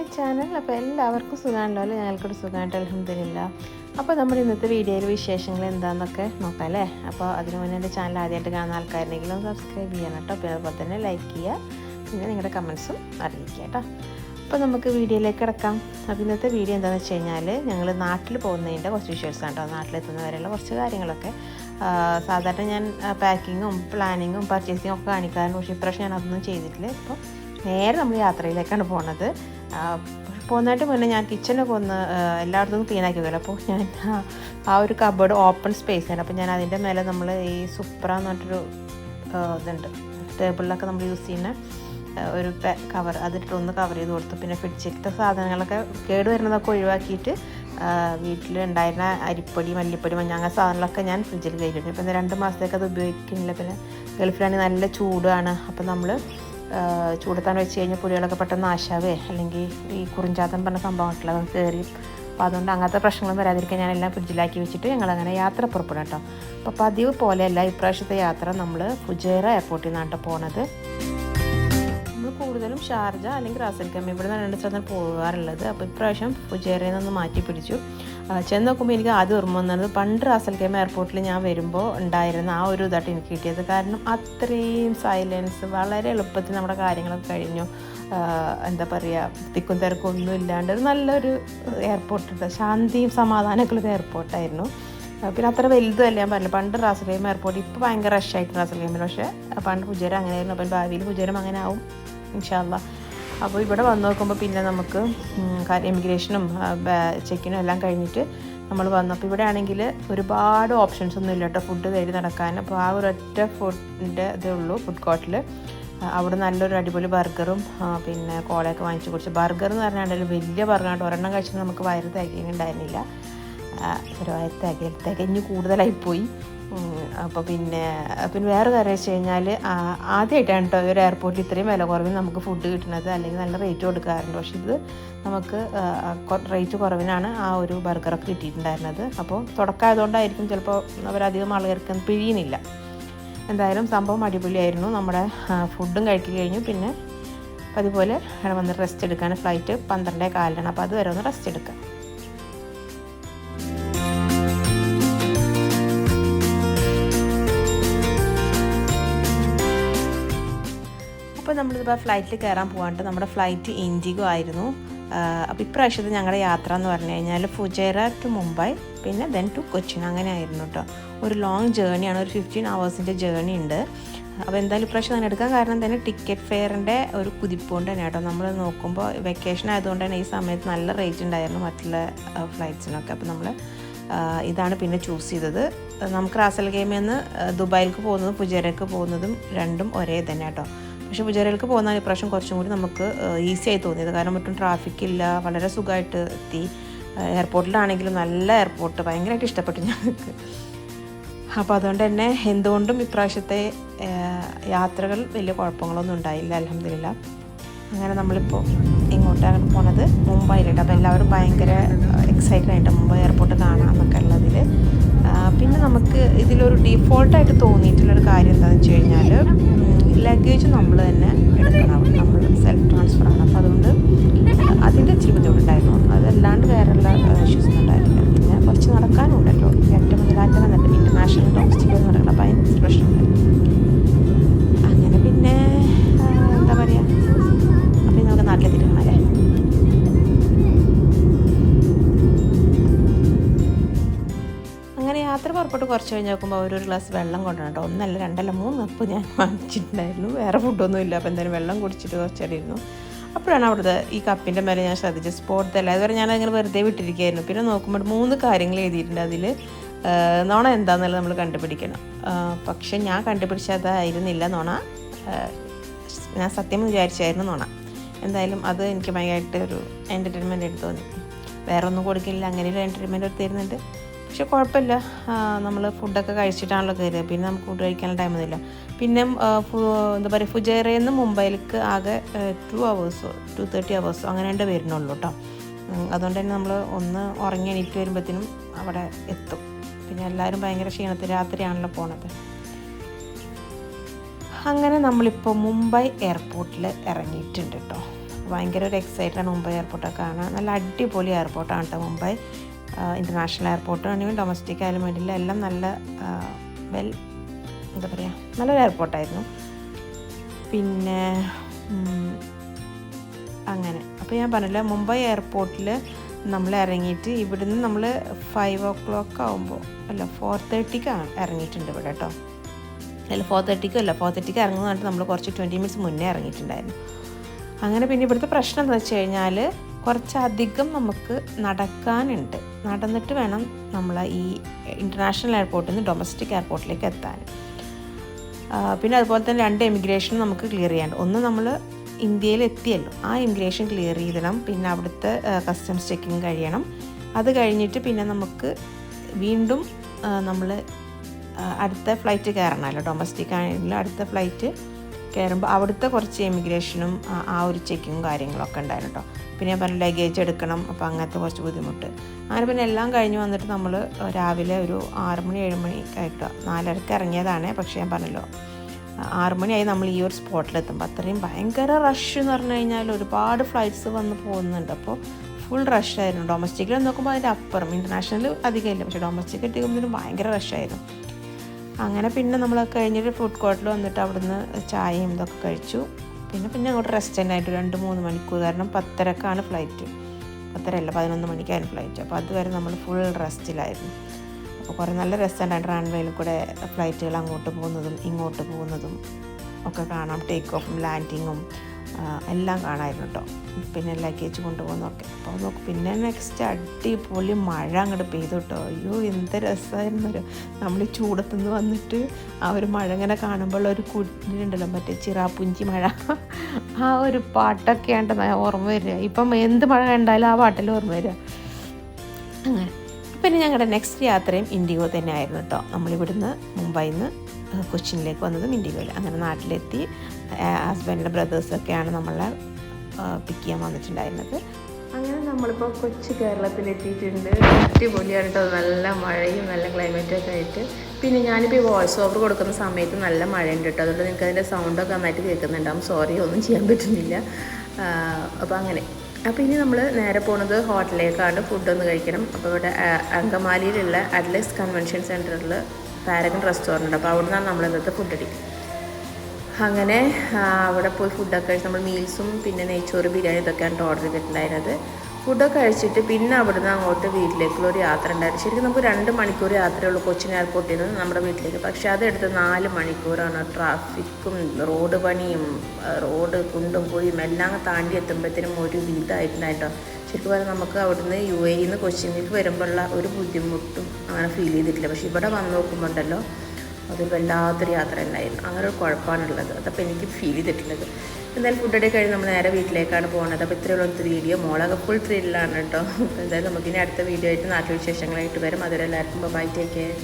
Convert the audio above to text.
My channel. അപ്പോൾ എല്ലാവർക്കും സുഖമാണല്ലോ അല്ലേ? ഞങ്ങൾക്കൊരു സുഖമായിട്ട് അലഹമില്ല അപ്പോൾ നമ്മുടെ ഇന്നത്തെ വീഡിയോയിൽ വിശേഷങ്ങൾ എന്താണെന്നൊക്കെ നോക്കാം അല്ലേ? അപ്പോൾ അതിന് മുന്നേ എന്റെ ചാനൽ ആദ്യമായിട്ട് കാണുന്ന ആൾക്കാരുണ്ടെങ്കിലും സബ്സ്ക്രൈബ് ചെയ്യണം കേട്ടോ. പിന്നെ അതുപോലെ തന്നെ ലൈക്ക് ചെയ്യുക. പിന്നെ നിങ്ങളുടെ കമൻസും അറിയിക്കുക കേട്ടോ. അപ്പോൾ നമുക്ക് വീഡിയോയിലേക്ക് കിടക്കാം. അപ്പോൾ ഇന്നത്തെ വീഡിയോ എന്താണെന്ന് വെച്ച് കഴിഞ്ഞാൽ ഞങ്ങൾ നാട്ടിൽ പോകുന്നതിന്റെ കുറച്ച് വിഷ്വൽസ് ആണ് കേട്ടോ നാട്ടിലെത്തുന്നവരെയുള്ള കുറച്ച് കാര്യങ്ങളൊക്കെ. സാധാരണ ഞാൻ പാക്കിങ്ങും പ്ലാനിങ്ങും പർച്ചേസിങ്ങും ഒക്കെ കാണിക്കാറുണ്ട്. പക്ഷേ ഇപ്രാവശ്യം ഞാൻ അതൊന്നും ചെയ്തിട്ടില്ല. ഇപ്പോൾ നേരെ നമ്മൾ യാത്രയിലേക്കാണ് പോണത്. പോകുന്നതായിട്ട് മുന്നേ ഞാൻ കിച്ചണൊക്കെ ഒന്ന് എല്ലായിടത്തും ക്ലീൻ ആക്കി വരും അപ്പോൾ ഞാൻ ആ- ഒരു കബോർഡ് ഓപ്പൺ സ്പേസ് ആണ്. അപ്പോൾ ഞാൻ അതിന്റെ മേലെ നമ്മൾ ഈ സുപ്ര എന്ന് പറഞ്ഞിട്ടൊരു ഇതുണ്ട്. ടേബിളിലൊക്കെ നമ്മൾ യൂസ് ചെയ്യുന്ന ഒരു കവർ അതിട്ടൊന്ന് കവർ ചെയ്ത് കൊടുത്തു. പിന്നെ ഫ്രിഡ്ജിലത്തെ സാധനങ്ങളൊക്കെ കേട് വരുന്നതൊക്കെ ഒഴിവാക്കിയിട്ട് വീട്ടിൽ ഉണ്ടായിരുന്ന അരിപ്പൊടി മല്ലിപ്പൊടി മഞ്ഞ അങ്ങനെ സാധനങ്ങളൊക്കെ ഞാൻ ഫ്രിഡ്ജിൽ കയറ്റിട്ടു ഇപ്പം രണ്ട് മാസത്തേക്ക് അത് ഉപയോഗിക്കുന്നില്ല. പിന്നെ ഗൾഫിലാണെങ്കിൽ നല്ല ചൂടാണ്. അപ്പം നമ്മൾ ചൂടത്താൻ വെച്ച് കഴിഞ്ഞാൽ പുലികളൊക്കെ പെട്ടെന്ന് ആശാവേ അല്ലെങ്കിൽ ഈ കുറിഞ്ചാത്തൻ പറഞ്ഞ അത് കയറി അപ്പോൾ അതുകൊണ്ട് അങ്ങനത്തെ പ്രശ്നങ്ങളൊന്നും വരാതിരിക്കാൻ ഞാൻ എല്ലാം ഫ്രിഡ്ജിലാക്കി വെച്ചിട്ട് ഞങ്ങളങ്ങനെ യാത്ര പുറപ്പെടും കേട്ടോ അപ്പോൾ പതിവ് പോലെയല്ല ഇപ്രാവശ്യത്തെ യാത്ര നമ്മൾ ഫുജേറ എയർപോർട്ടിൽ നിന്നാണ് കേട്ടോ പോണത്. കൂടുതലും ഷാർജ അല്ലെങ്കിൽ റാസൽ കമ്മി ഇവിടെ നിന്നാണ് രണ്ട് സ്ഥലത്ത് പോകാറുള്ളത്. അപ്പോൾ ഇപ്രാവശ്യം ഫുജേറയിൽ നിന്ന് മാറ്റി പിടിച്ചു. ചെന്ന് നോക്കുമ്പോൾ എനിക്ക് ആദ്യം ഓർമ്മ വന്നത് പണ്ട് റാസൽ കമ്മി എയർപോർട്ടിൽ ഞാൻ വരുമ്പോൾ ഉണ്ടായിരുന്ന ആ ഒരു ഇതായിട്ട് എനിക്ക് കിട്ടിയത്. കാരണം അത്രയും സൈലൻസ് വളരെ എളുപ്പത്തിൽ നമ്മുടെ കാര്യങ്ങളൊക്കെ കഴിഞ്ഞു. എന്താ പറയുക തിക്കും തിരക്കും ഒന്നും ഇല്ലാണ്ട് ഒരു നല്ലൊരു എയർപോർട്ട് ശാന്തിയും സമാധാനമൊക്കെ എയർപോർട്ടായിരുന്നു പിന്നെ അത്ര വലുതല്ല ഞാൻ പറഞ്ഞു പണ്ട് റാസൽ റാസൽഗൈം എയർപോർട്ട് ഇപ്പോൾ ഭയങ്കര റഷായിട്ട് റാസൽഗൈമിൽ പക്ഷേ ആ, പണ്ട് പുജേരം അങ്ങനെയായിരുന്നു. അപ്പം ഭാവിയിൽ പുജേരം അങ്ങനെ ആവും. ഇൻഷാല്ല അപ്പോൾ ഇവിടെ വന്ന് നോക്കുമ്പോൾ പിന്നെ നമുക്ക് എമിഗ്രേഷനും ചെക്കിനും എല്ലാം കഴിഞ്ഞിട്ട് നമ്മൾ വന്നു. അപ്പോൾ ഇവിടെ ആണെങ്കിൽ ഒരുപാട് ഓപ്ഷൻസ് ഒന്നും ഇല്ല കേട്ടോ. ഫുഡ് തേടി നടക്കാൻ. അപ്പോൾ ആ ഒരൊറ്റ ഫുഡിന്റെ ഇതേ ഉള്ളൂ ഫുഡ് കോർട്ടിൽ അവിടെ നല്ലൊരു അടിപൊളി ബർഗറും പിന്നെ കോളയൊക്കെ വാങ്ങിച്ചു കുടിച്ചു. ബർഗർ എന്ന് പറഞ്ഞാൽ വലിയ ബർഗറായിട്ട് ഒരെണ്ണം കഴിച്ചാൽ നമുക്ക് വയറ് തികയുന്നുണ്ടായിരുന്നില്ല. ഒരു വയറ് തിക തികഞ്ഞ് കൂടുതലായിപ്പോയി. അപ്പോൾ പിന്നെ പിന്നെ വേറെ കാര്യം വെച്ച് കഴിഞ്ഞാൽ ആദ്യമായിട്ടാണ് കേട്ടോ ഒരു എയർപോർട്ടിൽ ഇത്രയും വില കുറവിന് നമുക്ക് ഫുഡ് കിട്ടുന്നത്. അല്ലെങ്കിൽ നല്ല റേറ്റ് കൊടുക്കാറുണ്ട്. പക്ഷെ ഇത് നമുക്ക് റേറ്റ് കുറവിനാണ് ആ ഒരു ബർഗറൊക്കെ കിട്ടിയിട്ടുണ്ടായിരുന്നത്. അപ്പോൾ തുടക്കമായതുകൊണ്ടായിരിക്കും ചിലപ്പോൾ അവരധികം ആളുകൾക്ക് പിഴിയുന്നില്ല. എന്തായാലും സംഭവം അടിപൊളിയായിരുന്നു. നമ്മുടെ ഫുഡും കഴിക്കി കഴിഞ്ഞു. പിന്നെ അതുപോലെ അവിടെ വന്ന് റെസ്റ്റ് എടുക്കാൻ ഫ്ലൈറ്റ് പന്ത്രണ്ടേ കാലിലാണ് അപ്പോൾ അതുവരെ ഒന്ന് റെസ്റ്റ് എടുക്കാം. നമ്മളിതിപ്പോൾ ഫ്ലൈറ്റിൽ കയറാൻ പോകാണ്ട് നമ്മുടെ ഫ്ലൈറ്റ് ഇൻഡിഗോ ആയിരുന്നു. അപ്പോൾ ഇപ്രാവശ്യത്തെ ഞങ്ങളുടെ യാത്ര എന്ന് പറഞ്ഞു കഴിഞ്ഞാൽ ഫുജേറ ടു മുംബൈ പിന്നെ ദെൻ ടു കൊച്ചിൻ അങ്ങനെ ആയിരുന്നു കേട്ടോ ഒരു ലോങ് ജേണിയാണ് ഒരു ഫിഫ്റ്റീൻ അവേഴ്സിന്റെ ജേണി ഉണ്ട്. അപ്പോൾ എന്തായാലും ഇപ്രാവശ്യം തന്നെ എടുക്കാൻ കാരണം തന്നെ ടിക്കറ്റ് ഫെയറിന്റെ ഒരു കുതിപ്പുകൊണ്ട് തന്നെ കേട്ടോ നമ്മൾ നോക്കുമ്പോൾ വെക്കേഷൻ ആയതുകൊണ്ട് തന്നെ ഈ സമയത്ത് നല്ല റേറ്റ് ഉണ്ടായിരുന്നു മറ്റുള്ള ഫ്ലൈറ്റ്സിനൊക്കെ അപ്പോൾ നമ്മൾ ഇതാണ് പിന്നെ ചൂസ് ചെയ്തത്. നമുക്ക് റാസൽ ഗെയിമിൽ നിന്ന് ദുബായിലേക്ക് പോകുന്നതും പുജേരയ്ക്ക് പോകുന്നതും രണ്ടും ഒരേ തന്നെ കേട്ടോ പക്ഷേ പൂജാരികൾക്ക് പോകുന്ന ഇപ്രാവശ്യം കുറച്ചും കൂടി നമുക്ക് ഈസി ആയി തോന്നിയത്. കാരണം മറ്റും ട്രാഫിക് ഇല്ല വളരെ സുഖമായിട്ട് എത്തി. എയർപോർട്ടിലാണെങ്കിലും നല്ല എയർപോർട്ട് ഭയങ്കരമായിട്ട് ഇഷ്ടപ്പെട്ടു ഞങ്ങൾക്ക്. അപ്പോൾ അതുകൊണ്ട് തന്നെ എന്തുകൊണ്ടും ഇപ്രാവശ്യത്തെ യാത്രകൾ വലിയ കുഴപ്പങ്ങളൊന്നും ഉണ്ടായില്ല അലഹമില്ല അങ്ങനെ നമ്മളിപ്പോൾ ഇങ്ങോട്ടാണ് പോണത്. മുംബൈയിലിട്ട് അപ്പോൾ എല്ലാവരും ഭയങ്കര എക്സൈറ്റഡ് ആയിട്ട് മുംബൈ എയർപോർട്ട് കാണാം എന്നൊക്കെ ഉള്ളതിൽ പിന്നെ നമുക്ക് ഇതിലൊരു ഡീഫോൾട്ടായിട്ട് തോന്നിയിട്ടുള്ളൊരു കാര്യം എന്താണെന്ന് വെച്ച് കഴിഞ്ഞാൽ ലഗേജ് നമ്മൾ തന്നെ കഴിഞ്ഞ് നോക്കുമ്പോൾ അവരൊരു ഗ്ലാസ് വെള്ളം കൊണ്ടുവരണം കേട്ടോ. ഒന്നല്ല രണ്ടല്ല മൂന്ന് അപ്പോൾ ഞാൻ വാങ്ങിച്ചിട്ടുണ്ടായിരുന്നു. വേറെ ഫുഡൊന്നും ഇല്ല. അപ്പോൾ എന്തായാലും വെള്ളം കുടിച്ചിട്ട് കുറച്ചടിയിരുന്നു. അപ്പോഴാണ് അവിടുത്തെ ഈ കപ്പിന്റെ മേലെ ഞാൻ ശ്രദ്ധിച്ചത്. സ്പോട്ട് അല്ല. അതുവരെ ഞാൻ അങ്ങനെ വെറുതെ വിട്ടിരിക്കുകയായിരുന്നു. പിന്നെ നോക്കുമ്പോൾ മൂന്ന് കാര്യങ്ങൾ എഴുതിയിട്ടുണ്ട് അതിൽ. നോണ എന്താണെന്നല്ല നമ്മൾ കണ്ടുപിടിക്കണം. പക്ഷെ ഞാൻ കണ്ടുപിടിച്ചതായിരുന്നില്ല നോണ. ഞാൻ സത്യം വിചാരിച്ചായിരുന്നു നോണ. എന്തായാലും അത് എനിക്ക് ഭയങ്കരമായിട്ട് ഒരു എന്റർടൈൻമെന്റ് ആയിട്ട് തോന്നി. വേറെ ഒന്നും കൊടുക്കില്ല. അങ്ങനെ ഒരു എടുത്തിരുന്നുണ്ട് തരുന്നുണ്ട് പക്ഷെ കുഴപ്പമില്ല. നമ്മൾ ഫുഡൊക്കെ കഴിച്ചിട്ടാണല്ലോ കയറിയത് പിന്നെ നമുക്ക് ഫുഡ് കഴിക്കാനുള്ള ടൈമൊന്നുമില്ല. പിന്നെ ആ, ഫു- എന്താ പറയുക ഫുജേറയിൽ നിന്ന് മുംബൈയിലേക്ക് ആകെ ടു അവേഴ്സോ ടു തേർട്ടി അവേഴ്സോ അങ്ങനെ രണ്ട് വരുന്നുള്ളൂ കേട്ടോ അതുകൊണ്ട് തന്നെ നമ്മൾ ഒന്ന് ഉറങ്ങി എണീറ്റ് വരുമ്പോഴത്തേനും അവിടെ എത്തും. പിന്നെ എല്ലാവരും ഭയങ്കര ക്ഷീണത്തിൽ രാത്രിയാണല്ലോ പോണത്. അങ്ങനെ നമ്മളിപ്പോൾ മുംബൈ എയർപോർട്ടിൽ ഇറങ്ങിയിട്ടുണ്ട് കേട്ടോ ഭയങ്കര ഒരു എക്സൈറ്റഡ് ആണ് മുംബൈ എയർപോർട്ടൊക്കെ കാണാൻ. നല്ല അടിപൊളി എയർപോർട്ടാണ് കേട്ടോ മുംബൈ. ഇന്റർനാഷണൽ എയർപോർട്ട് ആണെങ്കിലും ഡൊമസ്റ്റിക് ആയാലും വേണ്ടിയില്ല എല്ലാം നല്ല വെൽ എന്താ പറയുക നല്ലൊരു എയർപോർട്ടായിരുന്നു പിന്നെ അങ്ങനെ. അപ്പോൾ ഞാൻ പറഞ്ഞില്ല മുംബൈ എയർപോർട്ടിൽ നമ്മൾ ഇറങ്ങിയിട്ട് ഇവിടുന്ന് നമ്മൾ ഫൈവ് ഓ ക്ലോക്ക് ആകുമ്പോൾ അല്ല ഫോർ തേർട്ടിക്കാണ് ഇറങ്ങിയിട്ടുണ്ട് ഇവിടെ കേട്ടോ അല്ല ഫോർ തേർട്ടിക്കും അല്ല ഫോർ തേർട്ടിക്ക് ഇറങ്ങുന്നതായിട്ട് നമ്മൾ കുറച്ച് ട്വന്റി മിനിറ്റ്സ് മുന്നേ ഇറങ്ങിയിട്ടുണ്ടായിരുന്നു. അങ്ങനെ പിന്നെ ഇവിടുത്തെ പ്രശ്നം എന്താ വെച്ച് കഴിഞ്ഞാൽ കുറച്ചധികം നമുക്ക് നടക്കാനുണ്ട്. നടന്നിട്ട് വേണം നമ്മൾ ഈ ഇന്റർനാഷണൽ എയർപോർട്ടിൽ നിന്ന് ഡൊമസ്റ്റിക് എയർപോർട്ടിലേക്ക് എത്താൻ. പിന്നെ അതുപോലെ തന്നെ രണ്ട് എമിഗ്രേഷൻ നമുക്ക് ക്ലിയർ ചെയ്യാണ്ട് ഒന്ന് നമ്മൾ ഇന്ത്യയിൽ എത്തിയല്ലോ. ആ ഇമിഗ്രേഷൻ ക്ലിയർ ചെയ്തിടണം. പിന്നെ അവിടുത്തെ കസ്റ്റംസ് ചെക്കിങ് കഴിയണം. അത് കഴിഞ്ഞിട്ട് പിന്നെ നമുക്ക് വീണ്ടും നമ്മൾ അടുത്ത ഫ്ലൈറ്റ് കയറണമല്ലോ. ഡൊമസ്റ്റിക് ആണെങ്കിലും അടുത്ത ഫ്ലൈറ്റ് കയറുമ്പോൾ അവിടുത്തെ കുറച്ച് എമിഗ്രേഷനും ആ- ഒരു ചെക്കിങ്ങും കാര്യങ്ങളൊക്കെ ഉണ്ടായിരുന്നു കേട്ടോ പിന്നെ ഞാൻ പറഞ്ഞു ലഗേജ് എടുക്കണം. അപ്പോൾ അങ്ങനത്തെ കുറച്ച് ബുദ്ധിമുട്ട്. അങ്ങനെ പിന്നെ എല്ലാം കഴിഞ്ഞ് വന്നിട്ട് നമ്മൾ രാവിലെ ഒരു ആറ് മണി ഏഴ് മണി ആയിട്ട് നാലരക്ക് ഇറങ്ങിയതാണ്. പക്ഷേ ഞാൻ പറഞ്ഞല്ലോ ആറ് മണിയായി നമ്മൾ ഈ ഒരു സ്പോട്ടിലെത്തുമ്പോൾ അത്രയും ഭയങ്കര റഷ് എന്ന് പറഞ്ഞു കഴിഞ്ഞാൽ ഒരുപാട് ഫ്ലൈറ്റ്സ് വന്ന് പോകുന്നുണ്ട്. അപ്പോൾ ഫുൾ റഷായിരുന്നു ഡൊമസ്റ്റിക്കിൽ നോക്കുമ്പോൾ അതിന്റെ അപ്പുറം ഇന്റർനാഷണൽ ഇല്ല. പക്ഷേ ഡൊമസ്റ്റിക് എത്തിക്കുമ്പോഴത്തേനും ഭയങ്കര റഷായിരുന്നു അങ്ങനെ പിന്നെ നമ്മൾ കഴിഞ്ഞിട്ട് ഫുഡ് കോർട്ടിൽ വന്നിട്ട് അവിടുന്ന് ചായയും ഇതൊക്കെ കഴിച്ചു. പിന്നെ പിന്നെ അങ്ങോട്ട് റെസ്റ്റ് ആയിട്ട് രണ്ട് മൂന്ന് മണിക്കൂർ. കാരണം പത്തരക്കാണ് ഫ്ലൈറ്റ് പത്തര അല്ല പതിനൊന്ന് മണിക്കാണ് ഫ്ലൈറ്റ് അപ്പോൾ അതുവരെ നമ്മൾ ഫുൾ റെസ്റ്റിലായിരുന്നു അപ്പോൾ കുറേ നല്ല രസമുണ്ടായിട്ട് റൺവേയിൽ കൂടെ ഫ്ലൈറ്റുകൾ അങ്ങോട്ട് പോകുന്നതും ഇങ്ങോട്ട് പോകുന്നതും ഒക്കെ കാണാം. ടേക്ക് ഓഫും ലാൻഡിങ്ങും എല്ലാം കാണായിരുന്നു കേട്ടോ പിന്നെ ലഗേജ് കൊണ്ടുപോകുന്നൊക്കെ അപ്പോൾ നോക്ക് പിന്നെ നെക്സ്റ്റ് അടിപൊളി മഴ അങ്ങോട്ട് പെയ്തു കേട്ടോ അയ്യോ എന്ത് രസമായിരുന്നു നമ്മൾ ചൂടത്തുനിന്ന് വന്നിട്ട് ആ ഒരു മഴ ഇങ്ങനെ കാണുമ്പോൾ ഒരു കുഞ്ഞിനുണ്ടല്ലോ മറ്റേ ചിറാപ്പുഞ്ചി മഴ. ആ ഒരു പാട്ടൊക്കെ ആണ്ട് ഓർമ്മ വരിക. ഇപ്പം എന്ത് മഴ കണ്ടാലും ആ പാട്ടിൽ ഓർമ്മ വരിക. അങ്ങനെ. പിന്നെ ഞങ്ങളുടെ നെക്സ്റ്റ് യാത്രയും ഇൻഡിഗോ തന്നെ ആയിരുന്നു കേട്ടോ നമ്മളിവിടുന്ന് മുംബൈയിൽ നിന്ന് കൊച്ചിനിലേക്ക് വന്നത് ഇൻഡിഗോയിൽ അങ്ങനെ നാട്ടിലെത്തി ഹസ്ബൻഡിന്റെ ബ്രദേഴ്സൊക്കെയാണ് നമ്മളെ പിക്ക് ചെയ്യാൻ വന്നിട്ടുണ്ടായിരുന്നത്. അങ്ങനെ നമ്മളിപ്പോൾ കൊച്ചു കേരളത്തിലെത്തിയിട്ടുണ്ട്. അടിപൊളിയാണ് കേട്ടോ നല്ല മഴയും നല്ല ക്ലൈമറ്റൊക്കെ ആയിട്ട്. പിന്നെ ഞാനിപ്പോൾ വോയിസ് ഓവർ കൊടുക്കുന്ന സമയത്ത് നല്ല മഴയുണ്ട് കേട്ടോ. അതുകൊണ്ട് നിങ്ങൾക്ക് അതിന്റെ സൗണ്ടൊക്കെ നന്നായിട്ട് കേൾക്കുന്നുണ്ടാവും സോറി ഒന്നും ചെയ്യാൻ പറ്റുന്നില്ല. അപ്പോൾ അങ്ങനെ. അപ്പോൾ ഇനി നമ്മൾ നേരെ പോണത് ഹോട്ടലിലേക്കാണ് ഫുഡ് ഒന്ന് കഴിക്കണം. അപ്പോൾ ഇവിടെ അങ്കമാലിയിലുള്ള അഡ്ലസ് കൺവെൻഷൻ സെന്ററിൽ പാരഗൺ റെസ്റ്റോറന്റ് അപ്പോൾ അവിടെ നിന്നാണ് നമ്മൾ ഇന്നത്തെ ഫുഡ് അടിക്കുന്നത്. അങ്ങനെ അവിടെ പോയി ഫുഡൊക്കെ കഴിച്ച് നമ്മൾ മീൽസും പിന്നെ നെയ്ച്ചോറ് ബിരിയാണി ഇതൊക്കെയാണ് ഓർഡർ ചെയ്തിട്ടുണ്ടായിരുന്നത്. ഫുഡൊക്കെ കഴിച്ചിട്ട് പിന്നെ അവിടുന്ന് അങ്ങോട്ട് വീട്ടിലേക്കുള്ള ഒരു യാത്ര ഉണ്ടായിരുന്നു. ശരിക്കും നമുക്ക് രണ്ട് മണിക്കൂർ യാത്രയുള്ളൂ കൊച്ചിൻ എയർപോർട്ടിൽ നിന്ന് നമ്മുടെ വീട്ടിലേക്ക്. പക്ഷേ അതെടുത്ത് നാല് മണിക്കൂറാണ് ട്രാഫിക്കും റോഡ് പണിയും റോഡ് കുണ്ടും കുഴിയും എല്ലാം താണ്ടി എത്തുമ്പോഴത്തേനും ഒരു വിധമായിട്ടുണ്ടായിട്ടോ ശരിക്കും പറഞ്ഞാൽ നമുക്ക് അവിടുന്ന് യു എയിൽ നിന്ന് കൊച്ചിനിലേക്ക് വരുമ്പോഴുള്ള ഒരു ബുദ്ധിമുട്ടും അങ്ങനെ ഫീൽ ചെയ്തിട്ടില്ല. പക്ഷേ ഇവിടെ വന്ന് നോക്കുമ്പോൾ ഉണ്ടല്ലോ വല്ലാത്തൊരു യാത്ര ഉണ്ടായിരുന്നു അങ്ങനെ ഒരു കുഴപ്പമാണുള്ളത്. അതപ്പോൾ എനിക്ക് ഫീൽ ചെയ്തിട്ടുള്ളത്. എന്തായാലും ഫുഡൊക്കെ കഴിഞ്ഞ് നമ്മൾ നേരെ വീട്ടിലേക്കാണ് പോകുന്നത് അപ്പോൾ ഇത്രയുള്ള ഒരു വീഡിയോ മോളൊക്കെ ഫുൾ ത്രില്ലാണ് കേട്ടോ എന്തായാലും നമുക്കിനി അടുത്ത വീഡിയോ ആയിട്ട് നാട്ടിൽ വിശേഷങ്ങളായിട്ട് വരും. അതുവരെ എല്ലാവർക്കും ബൈ ടേക്ക് കെയർ